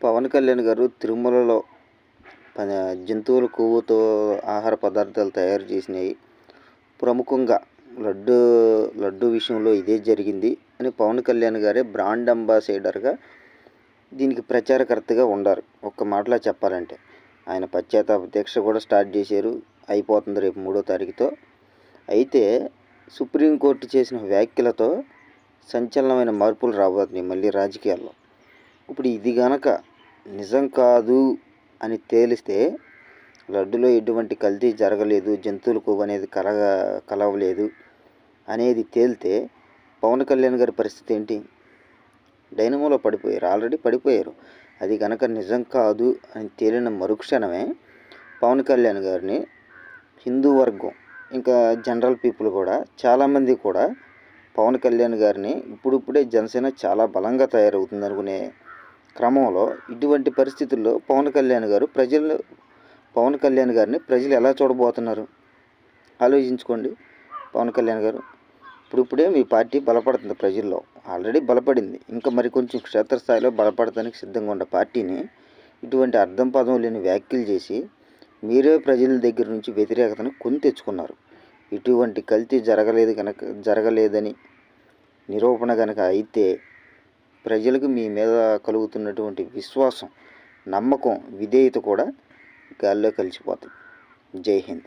పవన్ కళ్యాణ్ గారు తిరుమలలో జంతువుల కొవ్వుతో ఆహార పదార్థాలు తయారు చేసినాయి ప్రముఖంగా లడ్డు లడ్డు విషయంలో ఇదే జరిగింది అని పవన్ కళ్యాణ్ గారే బ్రాండ్ అంబాసిడర్గా దీనికి ప్రచారకర్తగా ఉండారు. ఒక్క మాటలో చెప్పాలంటే ఆయన పశ్చాత్తాప దీక్ష కూడా స్టార్ట్ చేశారు. అయిపోతుంది రేపు మూడో తారీఖుతో. అయితే సుప్రీంకోర్టు చేసిన వ్యాఖ్యలతో సంచలనమైన మార్పులు రాబోతున్నాయి మళ్ళీ రాజకీయాల్లో. ఇప్పుడు ఇది గనక నిజం కాదు అని తేలిస్తే లడ్డులో ఎటువంటి కల్తీ జరగలేదు జంతువుల కొవ్వు అనేది కలగ కలవలేదు అనేది తేలితే పవన్ కళ్యాణ్ గారి పరిస్థితి ఏంటి? డైనమోలో పడిపోయారు ఆల్రెడీ పడిపోయారు. అది కనుక నిజం కాదు అని తేలిన మరుక్షణమే పవన్ కళ్యాణ్ గారిని హిందూ వర్గం ఇంకా జనరల్ పీపుల్ కూడా చాలామంది కూడా పవన్ కళ్యాణ్ గారిని ఇప్పుడిప్పుడే జనసేన చాలా బలంగా తయారవుతుంది అనుకునే క్రమంలో ఇటువంటి పరిస్థితుల్లో పవన్ కళ్యాణ్ గారు ప్రజలు పవన్ కళ్యాణ్ గారిని ప్రజలు ఎలా చూడబోతున్నారు? ఆలోచించుకోండి పవన్ కళ్యాణ్ గారు. ఇప్పుడిప్పుడే మీ పార్టీ బలపడుతుంది ప్రజల్లో. ఆల్రెడీ బలపడింది. ఇంకా మరి కొంచెం క్షేత్రస్థాయిలో బలపడటానికి సిద్ధంగా ఉన్న పార్టీని ఇటువంటి అర్థం పదం లేని వ్యాఖ్యలు చేసి మీరే ప్రజల దగ్గర నుంచి వ్యతిరేకతను కొని తెచ్చుకున్నారు. ఇటువంటి కల్తీ జరగలేదు కనుక జరగలేదని నిరూపణ కనుక అయితే ప్రజలకు మీ మీద కలుగుతున్నటువంటి విశ్వాసం నమ్మకం విధేయత కూడా గాల్లో కలిసిపోతుంది. జై హింద్.